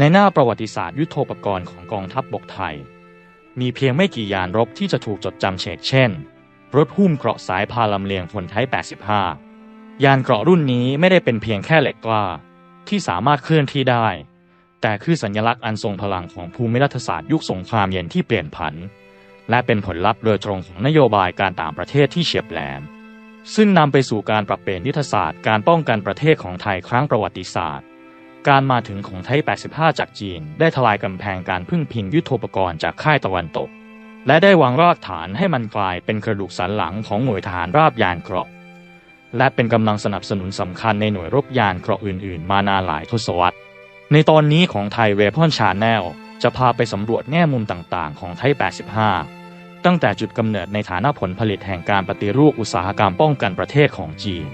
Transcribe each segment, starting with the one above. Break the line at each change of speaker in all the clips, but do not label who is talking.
ในหน้าประวัติศาสตร์ยุทโธปกรณ์ของกองทัพบบกไทย มีเพียงไม่กี่ยานรบที่จะถูกจดจำเฉกเช่น รถหุ้มเกราะสายพาลำเลียงพลไทย 85 ยานเกราะรุ่นนี้ไม่ได้เป็นเพียงแค่เหล็กกล้า ที่สามารถเคลื่อนที่ได้ แต่คือสัญลักษณ์อันทรงพลังของภูมิรัฐศาสตร์ยุคสงครามเย็นที่เปลี่ยนผัน และเป็นผลลัพธ์โดยตรงของนโยบายการต่างประเทศที่เฉียบแหลม ซึ่งนำไปสู่การปรับเปลี่ยนยุทธศาสตร์การป้องกันประเทศของไทยครั้งประวัติศาสตร์ การมาถึงของไทย 85 จากจีน ได้ทลายกำแพงการพึ่งพิงยุทโธปกรณ์จากค่ายตะวันตก และได้วางรากฐานให้มันกลายเป็นกระดูกสันหลังของหน่วยทหารราบยานเกราะ และเป็นกำลังสนับสนุนสำคัญในหน่วยรบยานเกราะอื่น ๆ มานานหลายทศวรรษ ในตอนนี้ของไทยเวพอนชาแนลจะพาไปสำรวจแง่มุมต่างๆ ของไทย 85 ตั้งแต่จุดกำเนิดในฐานะผลผลิตแห่งการปฏิรูปอุตสาหกรรมป้องกันประเทศของจีน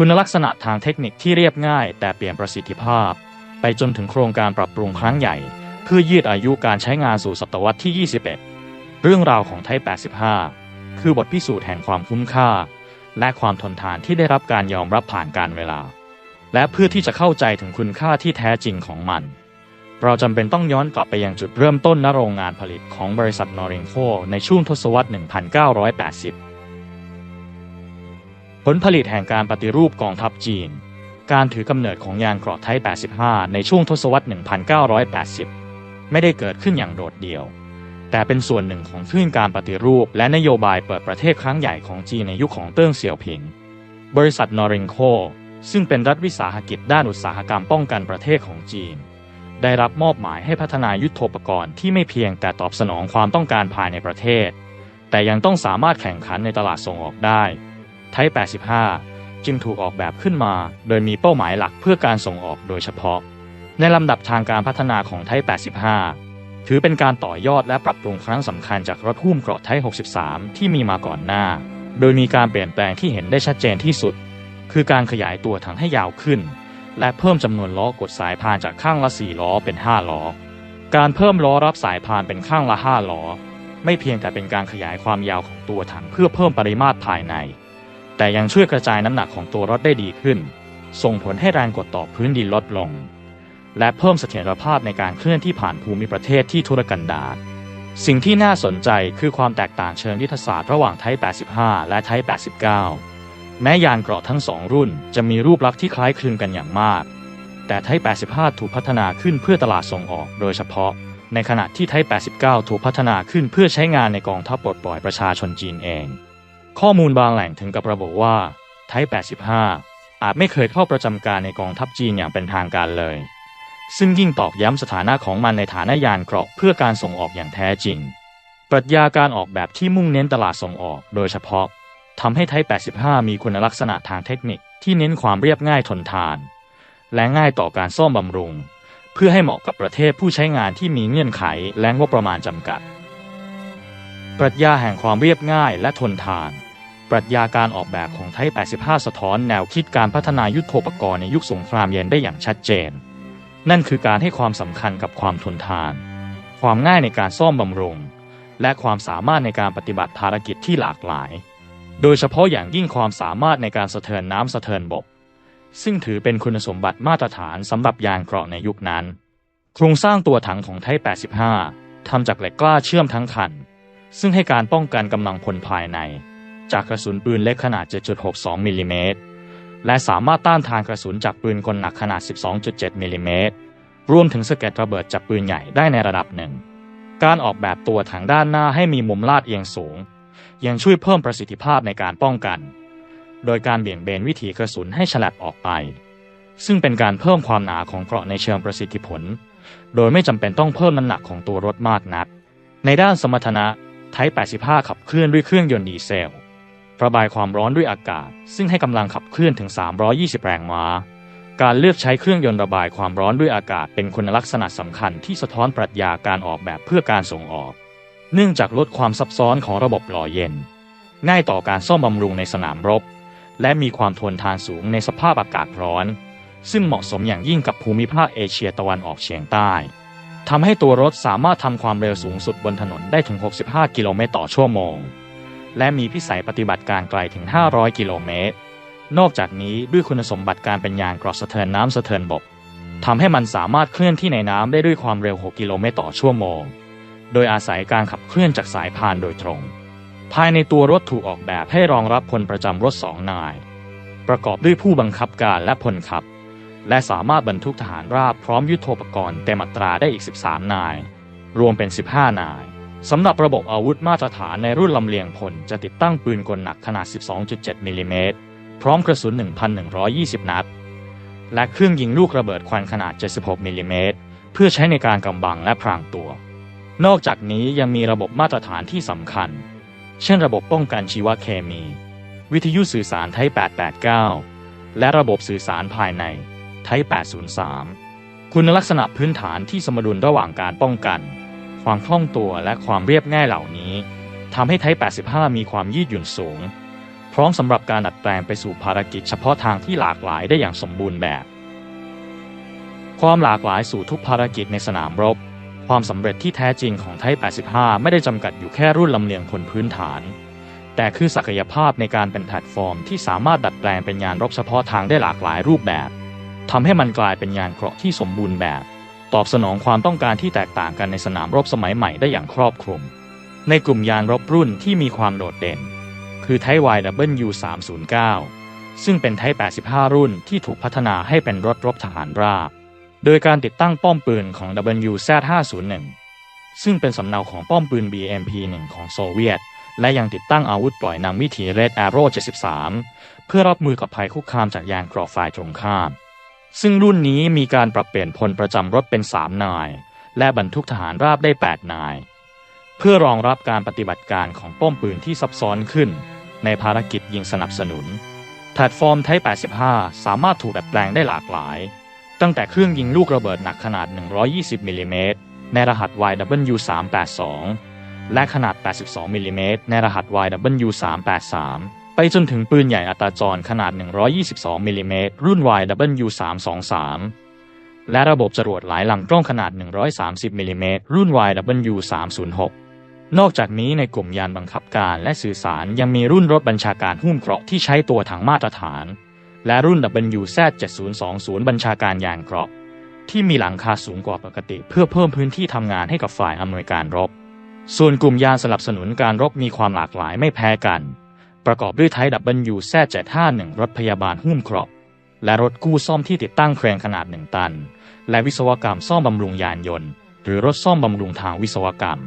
คุณลักษณะทางเทคนิคที่เรียบง่าย แต่เปลี่ยนประสิทธิภาพ ไปจนถึงโครงการปรับปรุงครั้งใหญ่ เพื่อยืดอายุการใช้งานสู่ศตวรรษที่ 21 เรื่องราวของไทย 85 คือบทพิสูจน์แห่งความคุ้มค่า และความทนทานที่ได้รับการยอมรับผ่านการเวลา และเพื่อที่จะเข้าใจถึงคุณค่าที่แท้จริงของมัน เราจำเป็นต้องย้อนกลับไปยังจุดเริ่มต้นณโรงงานผลิตของบริษัทนอริงโคในช่วงทศวรรษ 1980 ผลผลิตแห่งการปฏิรูปกองทัพจีน การถือกำเนิดของยานเกราะไทย 85 ในช่วงทศวรรษ 1980 ไม่ได้เกิดขึ้นอย่างโดดเดี่ยว แต่เป็นส่วนหนึ่งของคลื่นการปฏิรูป และนโยบายเปิดประเทศครั้งใหญ่ของจีนในยุคของเติ้งเสี่ยวผิง บริษัทนอริงโค ซึ่งเป็นรัฐวิสาหกิจด้านอุตสาหกรรมป้องกันประเทศของจีน ได้รับมอบหมายให้พัฒนายุทโธปกรณ์ที่ไม่เพียงแต่ตอบสนองความต้องการภายในประเทศ แต่ยังต้องสามารถแข่งขันในตลาดส่งออกได้ ทย 85 จึงถูกออกแบบขึ้นมา โดยมีเป้าหมายหลักเพื่อการส่งออกโดยเฉพาะ ในลำดับทางการพัฒนาของไทย 85 ถือเป็นการต่อยอดและปรับปรุงครั้งสำคัญจากรถหุ้มเกราะไทย 63 ที่มีมาก่อนหน้า โดยมีการเปลี่ยนแปลงที่เห็นได้ชัดเจนที่สุด คือการขยายตัวถังให้ยาวขึ้น และเพิ่มจำนวนล้อกดสายพานจากข้างละ 4 ล้อเป็น 5 ล้อ การเพิ่มล้อรับสายพานเป็นข้างละ 5 ล้อไม่เพียงแต่เป็นการขยายความยาวของตัวถังเพื่อเพิ่มปริมาตรภายใน แต่ยังช่วยกระจายน้ำหนักของตัวรถได้ดีขึ้น ส่งผลให้แรงกดต่อพื้นดินลดลง และเพิ่มเสถียรภาพในการเคลื่อนที่ผ่านภูมิประเทศที่ทุรกันดารสิ่งที่น่าสนใจคือความแตกต่างเชิงยุทธศาสตร์ระหว่างไทย85 และไทย89 แม้ยานเกราะทั้งสองรุ่นจะมีรูปลักษณ์ที่คล้ายคลึงกันอย่างมาก แต่ไทย85 ถูกพัฒนาขึ้นเพื่อตลาดส่งออกโดยเฉพาะ ในขณะที่ไทย89 ถูกพัฒนาขึ้นเพื่อใช้งานในกองทัพปลดปล่อยประชาชนจีนเอง ข้อมูลบางแหล่งถึงกับระบุว่าไทย85 อาจไม่เคยเข้าประจำการในกองทัพจีนอย่างเป็นทางการเลย ซึ่งยิ่งตอกย้ำสถานะของมันในฐานะยานเกราะเพื่อการส่งออกอย่างแท้จริง ปรัชญาการออกแบบที่มุ่งเน้นตลาดส่งออกโดยเฉพาะทำให้ไทย85 มีคุณลักษณะทางเทคนิคที่เน้นความเรียบง่ายทนทาน และง่ายต่อการซ่อมบำรุง เพื่อให้เหมาะกับประเทศผู้ใช้งานที่มีเงื่อนไขและงบประมาณจำกัด ปรัชญาแห่งความเรียบง่ายและทนทาน ปรัชญาการออกแบบของไทย 85 สะท้อนแนวคิดการพัฒนายุทโธปกรณ์ในยุคสงครามเย็นได้อย่างชัดเจน นั่นคือการให้ความสำคัญกับความทนทาน ความง่ายในการซ่อมบำรุง และความสามารถในการปฏิบัติภารกิจที่หลากหลาย โดยเฉพาะอย่างยิ่งความสามารถในการสะเทินน้ำสะเทินบก ซึ่งถือเป็นคุณสมบัติมาตรฐานสำหรับยานเกราะในยุคนั้น โครงสร้างตัวถังของไทย 85ทำจากเหล็กกล้าเชื่อมทั้งคัน ซึ่งให้การป้องกันกำลังพลภายใน จากกระสุนปืนเล็กขนาด 7.62มิลลิเมตร และสามารถต้านทานกระสุนจากปืนกลหนักขนาด 12.7มิลลิเมตร รวมถึงสะเก็ดระเบิดจากปืนใหญ่ได้ในระดับหนึ่ง การออกแบบตัวถังด้านหน้าให้มีมุมลาดเอียงสูง ยังช่วยเพิ่มประสิทธิภาพในการป้องกัน โดยการเบี่ยงเบนวิถีกระสุนให้ฉลับออกไป ซึ่งเป็นการเพิ่มความหนาของเกราะในเชิงประสิทธิผล โดยไม่จำเป็นต้องเพิ่มน้ำหนักของตัวรถมากนัก ในด้านสมรรถนะไทป์85 ขับเคลื่อนด้วยเครื่องยนต์ดีเซล ระบายความร้อนด้วยอากาศ ซึ่งให้กำลังขับเคลื่อนถึง 320 แรงม้า การเลือกใช้เครื่องยนต์ระบายความร้อนด้วยอากาศเป็นคุณลักษณะสำคัญที่สะท้อนปรัชญาการออกแบบเพื่อการส่งออก เนื่องจากลดความซับซ้อนของระบบหล่อเย็น ง่ายต่อการซ่อมบำรุงในสนามรบ และมีความทนทานสูงในสภาพอากาศร้อน ซึ่งเหมาะสมอย่างยิ่งกับภูมิภาคเอเชียตะวันออกเฉียงใต้ทำให้ตัวรถสามารถทำความเร็วสูงสุดบนถนนได้ถึง 65 กิโลเมตรต่อชั่วโมง และมีพิสัยปฏิบัติการไกลถึง 500 กิโลเมตร นอกจากนี้ด้วยคุณสมบัติการเป็นยานเกราะสะเทินน้ำสะเทินบกทำให้มันสามารถเคลื่อนที่ในน้ำได้ด้วยความเร็ว 6 กิโลเมตรต่อชั่วโมง โดยอาศัยการขับเคลื่อนจากสายพานโดยตรง ภายในตัวรถถูกออกแบบให้รองรับพลประจำรถสองนาย ประกอบด้วยผู้บังคับการและพลขับ และสามารถบรรทุกทหารราบพร้อมยุทโธปกรณ์เต็มอัตราได้อีก 13 นาย รวมเป็น 15 นาย สำหรับระบบอาวุธมาตรฐานในรุ่นลำเลียงพลจะติดตั้งปืนกลหนักขนาด 12.7 มิลลิเมตร พร้อมกระสุน 1,120 นัด และเครื่องยิงลูกระเบิดควันขนาด 76 มิลลิเมตร เพื่อใช้ในการกำบังและพรางตัว นอกจากนี้ยังมีระบบมาตรฐานที่สำคัญ เช่นระบบป้องกันชีวเคมี วิทยุสื่อสารไทป889 และระบบสื่อสารภายในไทป803 คุณลักษณะพื้นฐานที่สมดุลระหว่างการป้องกัน ความคล่องตัวและความเรียบง่ายเหล่านี้ทำให้ไทป์85 มีความยืดหยุ่นสูง พร้อมสำหรับการดัดแปลงไปสู่ภารกิจเฉพาะทางที่หลากหลายได้อย่างสมบูรณ์แบบ ความหลากหลายสู่ทุกภารกิจในสนามรบ ความสำเร็จที่แท้จริงของไทป์85 ไม่ได้จำกัดอยู่แค่รุ่นลำเลียงพลพื้นฐาน แต่คือศักยภาพในการเป็นแพลตฟอร์ม ที่สามารถดัดแปลงเป็นยานรบเฉพาะทางได้หลากหลายรูปแบบทำให้มันกลายเป็นยานเกราะที่สมบูรณ์แบบ ตอบสนองความต้องการที่แตกต่างกันในสนามรบสมัยใหม่ได้อย่างครอบคลุม ในกลุ่มยานรบรุ่นที่มีความโดดเด่น คือไท YW 309 ซึ่งเป็นไท85 รุ่นที่ถูกพัฒนาให้เป็นรถรบทหารราบ โดยการติดตั้งป้อมปืนของ WZ501 ซึ่งเป็นสำเนาของป้อมปืน BMP-1 ของโซเวียต และยังติดตั้งอาวุธปล่อยนำวิถี Red Arrow 73 เพื่อรับมือกับภัยคุกคามจากยานกราะฝ่ายตรงข้าม ซึ่งรุ่นนี้มีการปรับเปลี่ยนพลประจำรถเป็น 3 นาย และบรรทุกทหารราบได้ 8 นาย เพื่อรองรับการปฏิบัติการของป้อมปืนที่ซับซ้อนขึ้น ในภารกิจยิงสนับสนุน แพลตฟอร์มไทย85 สามารถถูกดัดแปลงได้หลากหลาย ตั้งแต่เครื่องยิงลูกระเบิดหนักขนาด 120มิลลิเมตรในรหัส YW382 และขนาด 82มิลลิเมตรในรหัส YW383 ไปจนถึงปืนใหญ่อัตราจรขนาด 122มิลลิเมตรรุ่น YW323 และระบบจรวดหลายลำกล้องขนาด 130มิลลิเมตรรุ่น YW306 นอกจากนี้ในกลุ่มยานบังคับการและสื่อสารยังมีรุ่นรถบัญชาการหุ้มเกราะที่ใช้ตัวถังมาตรฐาน และรุ่น WZ7020 บัญชาการยานเกราะ ที่มีหลังคาสูงกว่าปกติ เพื่อเพิ่มพื้นที่ทำงานให้กับฝ่ายอำนวยการรบ ส่วนกลุ่มยานสนับสนุนการรบมีความหลากหลายไม่แพ้กัน ประกอบด้วยไทย WZ751 รถพยาบาลหุ้มเกราะและรถกู้ซ่อมที่ติดตั้งเครนขนาด1ตัน และวิศวกรรมซ่อมบำรุงยานยนต์ หรือรถซ่อมบำรุงทางวิศวกรรม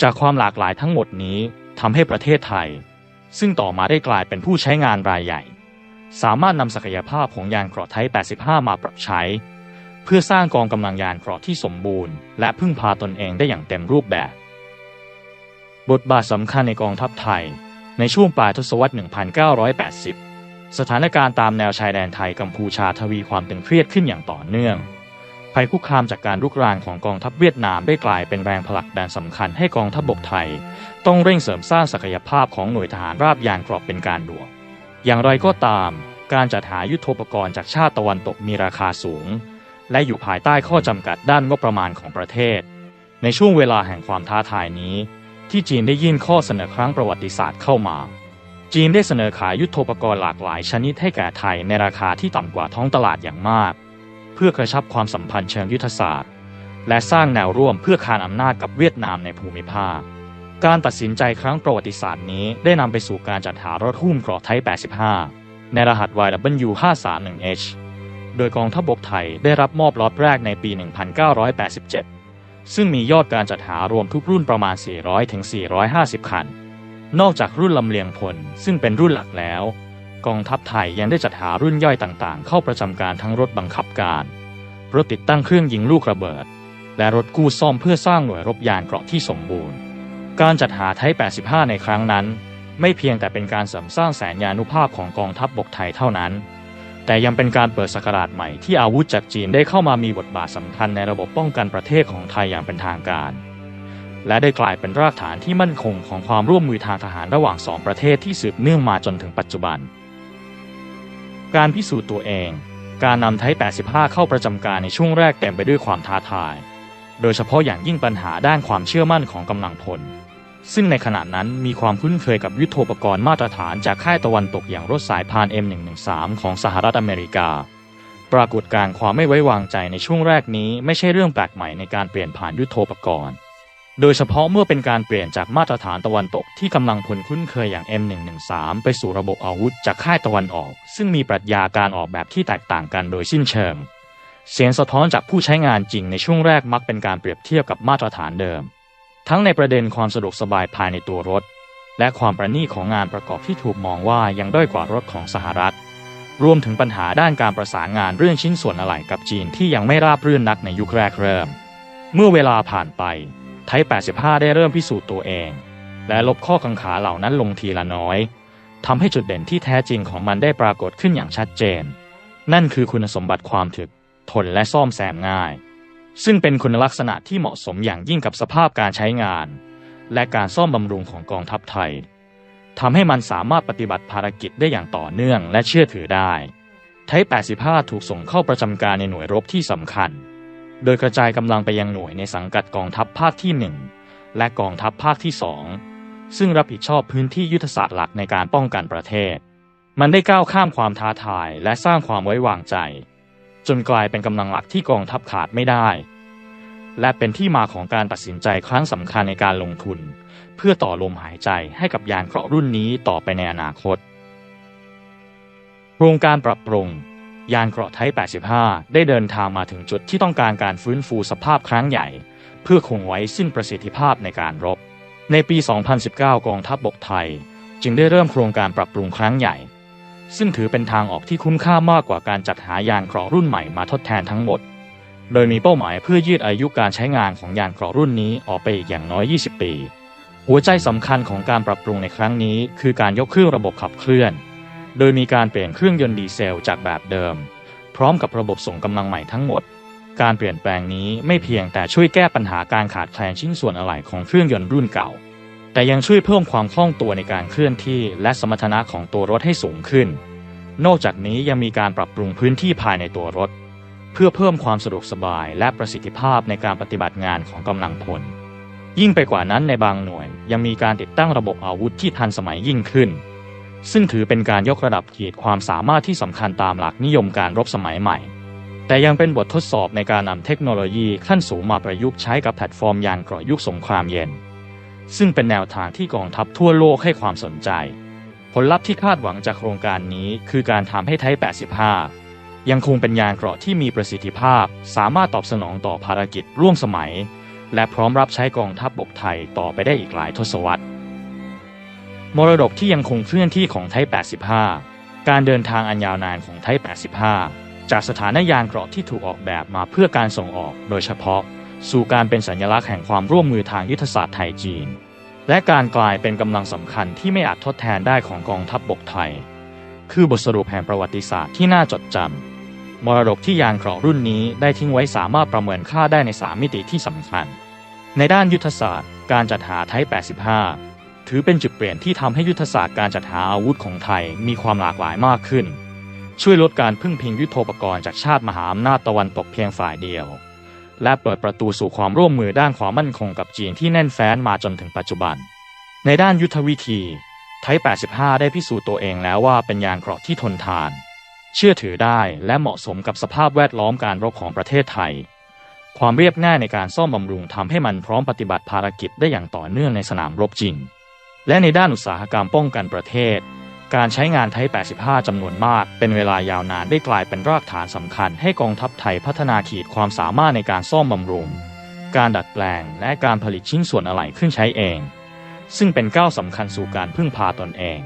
จากความหลากหลายทั้งหมดนี้ทำให้ประเทศไทย ซึ่งต่อมาได้กลายเป็นผู้ใช้งานรายใหญ่ สามารถนำศักยภาพของยานเกราะไทย 85 มาปรับใช้ เพื่อสร้างกองกำลังยานเกราะที่สมบูรณ์ และพึ่งพาตนเองได้อย่างเต็มรูปแบบ บทบาทสำคัญในกองทัพไทย ในช่วงปลายทศวรรษ 1980 สถานการณ์ตามแนวชายแดนไทยกัมพูชาทวีความตึงเครียดขึ้นอย่างต่อเนื่อง ภัยคุกคามจากการรุกรานของกองทัพเวียดนามได้กลายเป็นแรงผลักดันสำคัญให้กองทัพบบกไทย ต้องเร่งเสริมสร้างศักยภาพของหน่วยทหารราบยานเกราะเป็นการด่วน อย่างไรก็ตาม การจัดหายุทโธปกรณ์จากชาติตะวันตกมีราคาสูง และอยู่ภายใต้ข้อจำกัดด้านงบประมาณของประเทศ ในช่วงเวลาแห่งความท้าทายนี้ ที่จีนได้ยื่นข้อเสนอครั้งประวัติศาสตร์เข้ามา จีนได้เสนอขายยุทโธปกรณ์หลากหลายชนิดให้แก่ไทยในราคาที่ต่ำกว่าท้องตลาดอย่างมาก เพื่อกระชับความสัมพันธ์เชิงยุทธศาสตร์ และสร้างแนวร่วมเพื่อคานอำนาจกับเวียดนามในภูมิภาค การตัดสินใจครั้งประวัติศาสตร์นี้ได้นำไปสู่การจัดหารถหุ้มเกราะไทย 85 ในรหัส YW531H โดยกองทัพบกไทยได้รับมอบล็อตแรกในปี 1987 ซึ่งมียอดการจัดหารวมทุกรุ่นประมาณ 400ถึง450 คัน นอกจากรุ่นลำเลียงพล ซึ่งเป็นรุ่นหลักแล้ว กองทัพไทยยังได้จัดหารุ่นย่อยต่างๆ เข้าประจำการทั้งรถบังคับการ รถติดตั้งเครื่องยิงลูกระเบิด และรถกู้ซ่อมเพื่อสร้างหน่วยรบยานเกราะที่สมบูรณ์ การจัดหาไทย 85 ในครั้งนั้น ไม่เพียงแต่เป็นการเสริมสร้างแสนยานุภาพของกองทัพบบกไทยเท่านั้น แต่ยังเป็นการเปิดศักราชใหม่ที่อาวุธจากจีนได้เข้ามามีบทบาทสำคัญในระบบป้องกันประเทศของไทยอย่างเป็นทางการ และได้กลายเป็นรากฐานที่มั่นคงของความร่วมมือทางทหารระหว่างสองประเทศที่สืบเนื่องมาจนถึงปัจจุบัน การพิสูจน์ตัวเอง การนำไทย 85 เข้าประจำการในช่วงแรกเต็มไปด้วยความท้าทาย โดยเฉพาะอย่างยิ่งปัญหาด้านความเชื่อมั่นของกำลังพล ซึ่งในขณะนั้นมีความคุ้นเคยกับยุทโธปกรณ์มาตรฐานจากค่ายตะวันตกอย่างรถสายพาน M113 ของสหรัฐอเมริกา ปรากฏการความไม่ไว้วางใจในช่วงแรกนี้ไม่ใช่เรื่องแปลกใหม่ในการเปลี่ยนผ่านยุทโธปกรณ์ โดยเฉพาะเมื่อเป็นการเปลี่ยนจากมาตรฐานตะวันตกที่กำลังพลคุ้นเคยอย่าง M113 ไปสู่ระบบอาวุธจากค่ายตะวันออก ซึ่งมีปรัชญาการออกแบบที่แตกต่างกันโดยสิ้นเชิง เสียงสะท้อนจากผู้ใช้งานจริงในช่วงแรกมักเป็นการเปรียบเทียบกับมาตรฐานเดิม ทั้งในประเด็นความสะดวกสบายภายในตัวรถ และความประณีตของงานประกอบที่ถูกมองว่ายังด้อยกว่ารถของสหรัฐ รวมถึงปัญหาด้านการประสานงานเรื่องชิ้นส่วนอะไหล่กับจีนที่ยังไม่ราบรื่นนักในยุคแรกเริ่ม เมื่อเวลาผ่านไปไทย85 ได้เริ่มพิสูจน์ตัวเอง และลบข้อกังขาเหล่านั้นลงทีละน้อยทำให้จุดเด่นที่แท้จริงของมันได้ปรากฏขึ้นอย่างชัดเจน นั่นคือคุณสมบัติความถึก ทนและซ่อมแซมง่าย ซึ่งเป็นคุณลักษณะที่เหมาะสมอย่างยิ่งกับสภาพการใช้งาน และการซ่อมบำรุงของกองทัพไทยทำให้มันสามารถปฏิบัติภารกิจได้อย่างต่อเนื่องและเชื่อถือได้ ไทย 85 ถูกส่งเข้าประจำการในหน่วยรบที่สำคัญ โดยกระจายกำลังไปยังหน่วยในสังกัดกองทัพภาคที่ 1 และกองทัพภาคที่ 2 ซึ่งรับผิดชอบพื้นที่ยุทธศาสตร์หลักในการป้องกันประเทศ มันได้ก้าวข้ามความท้าทายและสร้างความไว้วางใจ จนกลายเป็นกำลังหลักที่กองทัพขาดไม่ได้ และเป็นที่มาของการตัดสินใจครั้งสำคัญในการลงทุน เพื่อต่อลมหายใจให้กับยานเกราะรุ่นนี้ต่อไปในอนาคต โครงการปรับปรุงยานเกราะไทย 85 ได้เดินทางมาถึงจุดที่ต้องการการฟื้นฟูสภาพครั้งใหญ่ เพื่อคงไว้ซึ่งประสิทธิภาพในการรบ ในปี 2019 กองทัพบบกไทย จึงได้เริ่มโครงการปรับปรุงครั้งใหญ่ ซึ่งถือเป็นทางออกที่คุ้มค่ามากกว่าการจัดหายานเกราะรุ่นใหม่มาทดแทนทั้งหมด โดยมีเป้าหมายเพื่อยืดอายุการใช้งานของยานเกราะรุ่นนี้ออกไปอีกอย่างน้อย 20 ปี หัวใจสำคัญของการปรับปรุงในครั้งนี้ คือการยกเครื่องระบบขับเคลื่อน โดยมีการเปลี่ยนเครื่องยนต์ดีเซลจากแบบเดิม พร้อมกับระบบส่งกำลังใหม่ทั้งหมด การเปลี่ยนแปลงนี้ไม่เพียงแต่ช่วยแก้ปัญหาการขาดแคลนชิ้นส่วนอะไหล่ของเครื่องยนต์รุ่นเก่า แต่ยังช่วยเพิ่มความคล่องตัวในการเคลื่อนที่และสมรรถนะของตัวรถให้สูงขึ้น นอกจากนี้ยังมีการปรับปรุงพื้นที่ภายในตัวรถ เพื่อเพิ่มความสะดวกสบายและประสิทธิภาพในการปฏิบัติงานของกำลังพล ยิ่งไปกว่านั้นในบางหน่วย ยังมีการติดตั้งระบบอาวุธที่ทันสมัยยิ่งขึ้น ซึ่งถือเป็นการยกระดับขีดความสามารถที่สำคัญตามหลักนิยมการรบสมัยใหม่ แต่ยังเป็นบททดสอบในการนำเทคโนโลยีขั้นสูงมาประยุกต์ใช้กับแพลตฟอร์มยานเกราะยุคสงครามเย็น ซึ่งเป็นแนวทางที่กองทัพทั่วโลกให้ความสนใจ ผลลัพธ์ที่คาดหวังจากโครงการนี้คือการทำให้ไทย 85 ยังคงเป็นยานเกราะที่มีประสิทธิภาพ สามารถตอบสนองต่อภารกิจร่วมสมัย และพร้อมรับใช้กองทัพบบกไทยต่อไปได้อีกหลายทศวรรษ มรดกที่ยังคงเคลื่อนที่ของไทย 85 การเดินทางอันยาวนานของไทย 85 จากสถานยานเกราะที่ถูกออกแบบมาเพื่อการส่งออกโดยเฉพาะ สู่การเป็นสัญลักษณ์แห่งความร่วมมือทางยุทธศาสตร์ไทยจีน และการกลายเป็นกำลังสำคัญที่ไม่อาจทดแทนได้ของกองทัพบบกไทย คือบทสรุปแห่งประวัติศาสตร์ที่น่าจดจำมรดกที่ยานเกราะรุ่นนี้ได้ทิ้งไว้สามารถประเมินค่าได้ใน 3 มิติที่สำคัญ ในด้านยุทธศาสตร์ การจัดหาไทย 85 ถือเป็นจุดเปลี่ยนที่ทำให้ยุทธศาสตร์การจัดหาอาวุธของไทยมีความหลากหลายมากขึ้น ช่วยลดการพึ่งพิงยุทโธปกรณ์จากชาติมหาอำนาจตะวันตกเพียงฝ่ายเดียว และเปิดประตูสู่ความร่วมมือด้านความมั่นคงกับจีนที่แน่นแฟ้นมาจนถึงปัจจุบัน ในด้านยุทธวิธี ไทย 85 ได้พิสูจน์ตัวเองแล้วว่าเป็นยานเกราะที่ทนทาน เชื่อถือได้และเหมาะสมกับสภาพแวดล้อมการรบของประเทศไทย ความเรียบง่ายในการซ่อมบำรุงทำให้มันพร้อมปฏิบัติภารกิจได้อย่างต่อเนื่องในสนามรบจริง และในด้านอุตสาหกรรมป้องกันประเทศ การใช้งานไทย 85 จำนวนมาก เป็นเวลายาวนานได้กลายเป็นรากฐานสำคัญให้กองทัพไทยพัฒนาขีดความสามารถในการซ่อมบำรุง การดัดแปลง และการผลิตชิ้นส่วนอะไหล่ขึ้นใช้เอง ซึ่งเป็นก้าวสำคัญสู่การพึ่งพาตนเอง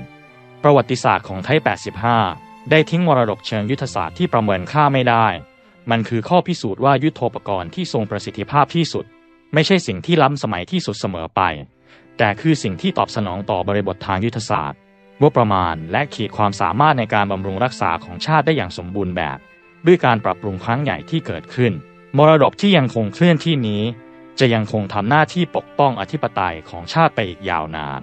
ประวัติศาสตร์ของไทย 85 ได้ทิ้งมรดกเชิงยุทธศาสตร์ที่ประเมินค่าไม่ได้ มันคือข้อพิสูจน์ว่ายุทโธปกรณ์ที่ทรงประสิทธิภาพที่สุด ไม่ใช่สิ่งที่ล้ำสมัยที่สุดเสมอไป แต่คือสิ่งที่ตอบสนองต่อบริบททางยุทธศาสตร์ งบประมาณและขีดความสามารถในการบำรุงรักษาของชาติได้อย่างสมบูรณ์แบบ ด้วยการปรับปรุงครั้งใหญ่ที่เกิดขึ้น มรดกที่ยังคงเคลื่อนที่นี้ จะยังคงทำหน้าที่ปกป้องอธิปไตยของชาติไปอีกยาวนาน